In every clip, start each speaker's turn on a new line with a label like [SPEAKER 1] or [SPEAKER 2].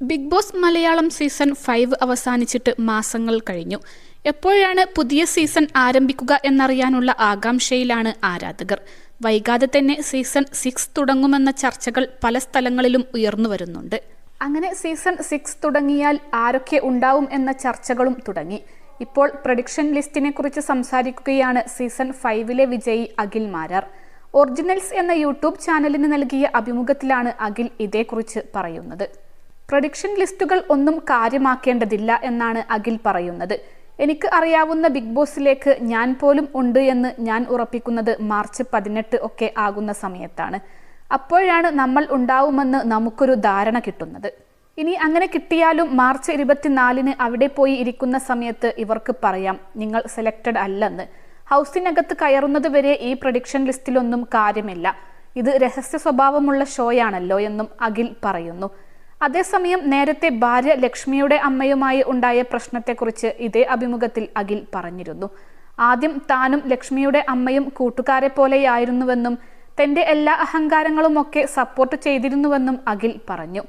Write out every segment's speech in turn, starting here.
[SPEAKER 1] Bigg Boss Malayalam season five അവസാനിച്ചിട്ട് മാസങ്ങൾ കഴിഞ്ഞു. എപ്പോഴാണ് പുതിയ സീസൺ ആരംഭിക്കുക എന്നറിയാനുള്ള ആകാംക്ഷയിലാണ് ആരാധകർ. വൈകാതെ തന്നെ സീസൺ സിക്സ് തുടങ്ങുമെന്ന ചർച്ചകൾ പല സ്ഥലങ്ങളിലും ഉയർന്നു വരുന്നുണ്ട്. അങ്ങനെ സീസൺ സിക്സ് തുടങ്ങിയാൽ ആരൊക്കെ ഉണ്ടാവും എന്ന ചർച്ചകളും തുടങ്ങി. ഇപ്പോൾ പ്രഡിക്ഷൻ ലിസ്റ്റിനെ കുറിച്ച് സംസാരിക്കുകയാണ് സീസൺ ഫൈവിലെ വിജയി അഖിൽ മാരാർ. ഒറിജിനൽസ് എന്ന യൂട്യൂബ് ചാനലിന് നൽകിയ അഭിമുഖത്തിലാണ് അഖിൽ ഇതേക്കുറിച്ച് പറയുന്നത്. പ്രഡിക്ഷൻ ലിസ്റ്റുകൾ ഒന്നും കാര്യമാക്കേണ്ടതില്ല എന്നാണ് അഖിൽ പറയുന്നത്. എനിക്ക് അറിയാവുന്ന ബിഗ് ബോസിലേക്ക് ഞാൻ പോലും ഉണ്ട് എന്ന് ഞാൻ ഉറപ്പിക്കുന്നത് മാർച്ച് പതിനെട്ട് ഒക്കെ ആകുന്ന സമയത്താണ്. അപ്പോഴാണ് നമ്മൾ ഉണ്ടാവുമെന്ന് നമുക്കൊരു ധാരണ കിട്ടുന്നത്. ഇനി അങ്ങനെ കിട്ടിയാലും മാർച്ച് ഇരുപത്തിനാലിന് അവിടെ പോയി ഇരിക്കുന്ന സമയത്ത് ഇവർക്ക് പറയാം നിങ്ങൾ സെലക്റ്റഡ് അല്ലെന്ന്. ഹൗസിനകത്ത് കയറുന്നത് വരെ ഈ പ്രൊഡിക്ഷൻ ലിസ്റ്റിലൊന്നും കാര്യമില്ല. ഇത് രഹസ്യ സ്വഭാവമുള്ള ഷോയാണല്ലോ എന്നും അഖിൽ പറയുന്നു. അതേസമയം നേരത്തെ ഭാര്യ ലക്ഷ്മിയുടെ അമ്മയുമായി ഉണ്ടായ പ്രശ്നത്തെക്കുറിച്ച് ഇതേ അഭിമുഖത്തിൽ അഖിൽ പറഞ്ഞിരുന്നു. ആദ്യം താനും ലക്ഷ്മിയുടെ അമ്മയും കൂട്ടുകാരെ പോലെയായിരുന്നുവെന്നും തന്റെ എല്ലാ അഹങ്കാരങ്ങളുമൊക്കെ സപ്പോർട്ട് ചെയ്തിരുന്നുവെന്നും അഖിൽ പറഞ്ഞു.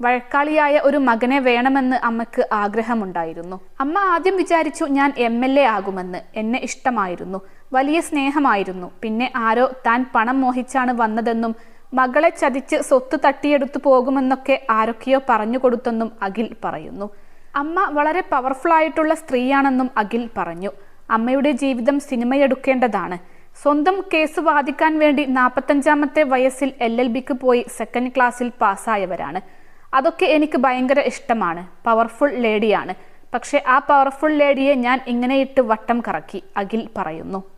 [SPEAKER 1] വഴക്കാളിയായ ഒരു മകനെ വേണമെന്ന് അമ്മയ്ക്ക് ആഗ്രഹമുണ്ടായിരുന്നു. അമ്മ ആദ്യം വിചാരിച്ചു ഞാൻ എം എൽ എ ആകുമെന്ന്. എന്നെ ഇഷ്ടമായിരുന്നു. വലിയ സ്നേഹമായിരുന്നു. പിന്നെ ആരോ താൻ പണം മോഹിച്ചാണ് വന്നതെന്നും മകളെ ചതിച്ച് സ്വത്ത് തട്ടിയെടുത്തു പോകുമെന്നൊക്കെ ആരൊക്കെയോ പറഞ്ഞു കൊടുത്തെന്നും അഖിൽ പറയുന്നു. അമ്മ വളരെ പവർഫുൾ ആയിട്ടുള്ള സ്ത്രീയാണെന്നും അഖിൽ പറഞ്ഞു. അമ്മയുടെ ജീവിതം സിനിമയെടുക്കേണ്ടതാണ്. സ്വന്തം കേസ് വാദിക്കാൻ വേണ്ടി നാൽപ്പത്തഞ്ചാമത്തെ വയസ്സിൽ എൽ എൽ ബിക്ക് പോയി സെക്കൻഡ് ക്ലാസ്സിൽ പാസ്സായവരാണ്. അതൊക്കെ എനിക്ക് ഭയങ്കര ഇഷ്ടമാണ്. പവർഫുൾ ലേഡിയാണ് പക്ഷെ ആ പവർഫുൾ ലേഡിയെ ഞാൻ ഇങ്ങനെയിട്ട് വട്ടം കറക്കി അഖിൽ പറയുന്നു.